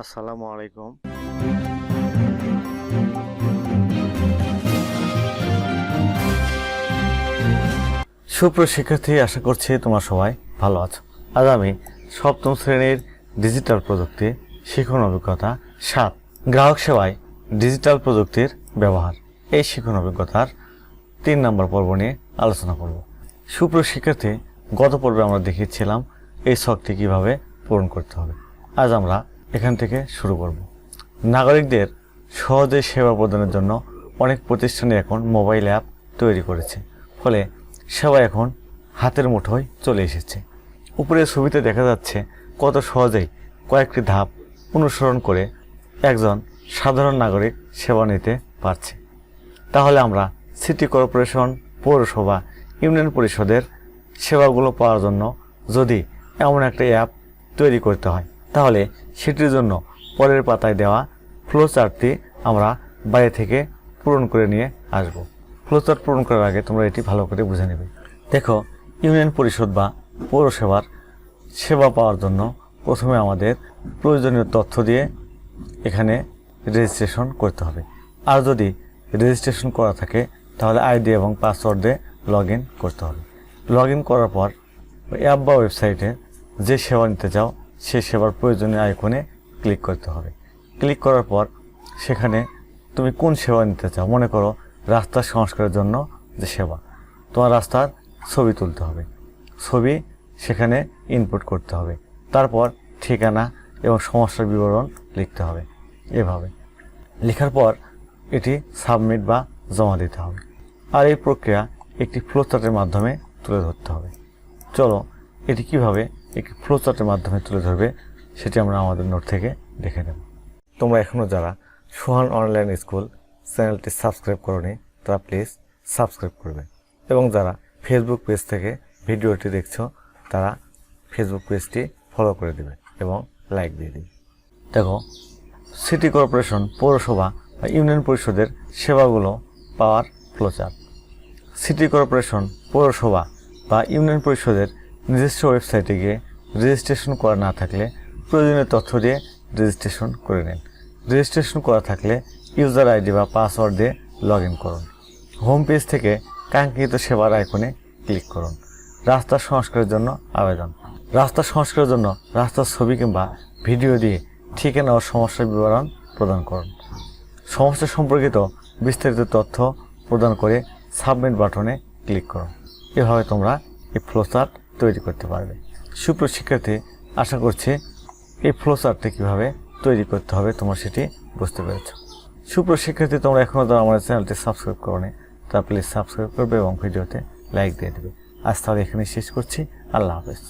আসসালামু আলাইকুম। সুপ্রিয় শিক্ষার্থী, আশা করছি তোমরা সবাই ভালো আছো। আজ আমি সপ্তম শ্রেণির ডিজিটাল প্রযুক্তি শিখন অভিজ্ঞতা সাত, গ্রাহক সেবায় ডিজিটাল প্রযুক্তির ব্যবহার। এই শিখন অভিজ্ঞতার তিন নম্বর পর্ব নিয়ে আলোচনা করব। সুপ্রিয় শিক্ষার্থী, গত পর্বে আমরা দেখিয়েছিলাম এই শখটি কীভাবে পূরণ করতে হবে। আজ আমরা এখান থেকে শুরু করব। নাগরিকদের সহজে সেবা প্রদানের জন্য অনেক প্রতিষ্ঠানে এখন মোবাইল অ্যাপ তৈরি করেছে। ফলে সেবা এখন হাতের মুঠোয় চলে এসেছে। উপরের ছবিতে দেখা যাচ্ছে কত সহজেই কয়েকটি ধাপ অনুসরণ করে একজন সাধারণ নাগরিক সেবা নিতে পারছে। তাহলে আমরা সিটি কর্পোরেশন, পৌরসভা, ইউনিয়ন পরিষদের সেবাগুলো পাওয়ার জন্য যদি এমন একটা অ্যাপ তৈরি করতে হয় তাহলে সেটির জন্য পরের পাতায় দেওয়া ফ্লো চার্টটি আমরা বাইরে থেকে পূরণ করে নিয়ে আসব। ফ্লো চার্ট পূরণ করার আগে তোমরা এটি ভালো করে বুঝে নেবে। দেখো, ইউনিয়ন পরিষদ বা পৌরসভার সেবা পাওয়ার জন্য প্রথমে আমাদের প্রয়োজনীয় তথ্য দিয়ে এখানে রেজিস্ট্রেশন করতে হবে। আর যদি রেজিস্ট্রেশন করা থাকে, তাহলে আইডি এবং পাসওয়ার্ড দিয়ে লগ করতে হবে। লগ করার পর অ্যাপ বা ওয়েবসাইটে যে সেবা নিতে চাও সেই সেবার প্রয়োজনীয় আইকনে ক্লিক করতে হবে। ক্লিক করার পর সেখানে তুমি কোন সেবা নিতে চাও, মনে করো রাস্তার সংস্কারের জন্য যে সেবা, তোমার রাস্তার ছবি তুলতে হবে। ছবি সেখানে ইনপুট করতে হবে। তারপর ঠিকানা এবং সমস্যার বিবরণ লিখতে হবে এভাবে। লেখার পর এটি সাবমিট বা জমা দিতে হবে। আর এই প্রক্রিয়া একটি ফ্লোচার্টের মাধ্যমে তুলে ধরতে হবে। চলো এটি কীভাবে একটি ফ্লোচার্টের মাধ্যমে তুলে ধরবে, সেটি আমরা আমাদের নোট থেকে দেখে নেব। তোমরা এখনও যারা সোহান অনলাইন স্কুল চ্যানেলটি সাবস্ক্রাইব করনি, তারা প্লিজ সাবস্ক্রাইব করবে। এবং যারা ফেসবুক পেজ থেকে ভিডিওটি দেখছ, তারা ফেসবুক পেজটি ফলো করে দেবে এবং লাইক দিয়ে দিবে। দেখো সিটি কর্পোরেশন পৌরসভা বা ইউনিয়ন পরিষদের সেবাগুলো পাওয়ার ফ্লোচার সিটি কর্পোরেশন পৌরসভা বা ইউনিয়ন পরিষদের নিজস্ব ওয়েবসাইটে গিয়ে রেজিস্ট্রেশন করা না থাকলে প্রয়োজনীয় তথ্য দিয়ে রেজিস্ট্রেশন করে নিন। রেজিস্ট্রেশন করা থাকলে ইউজার আইডি বা পাসওয়ার্ড দিয়ে লগ ইন করুন। হোম পেজ থেকে কাঙ্ক্ষিত সেবার আইকনে ক্লিক করুন। রাস্তা সংস্কারের জন্য আবেদন। রাস্তা সংস্কারের জন্য রাস্তার ছবি কিংবা ভিডিও দিয়ে ঠিকানা ও সমস্যার বিবরণ প্রদান করুন। সমস্যা সম্পর্কিত বিস্তারিত তথ্য প্রদান করে সাবমিট বাটনে ক্লিক করুন। এভাবে তোমরা এই ফ্লোচার্ট তৈরি করতে পারবে। সুপ্রিয় শিক্ষার্থী আশা করছি এই ফ্লোচার্টটি কীভাবে তৈরি করতে হবে তোমরা সেটি বুঝতে পেরেছ। সুপ্রিয় শিক্ষার্থী তোমরা এখনও তো আমাদের চ্যানেলটি সাবস্ক্রাইব করো নি তা প্লিজ সাবস্ক্রাইব করবে এবং ভিডিওতে লাইক দিয়ে দেবে। আজ তাহলে এখানে শেষ করছি। আল্লাহ হাফেজ।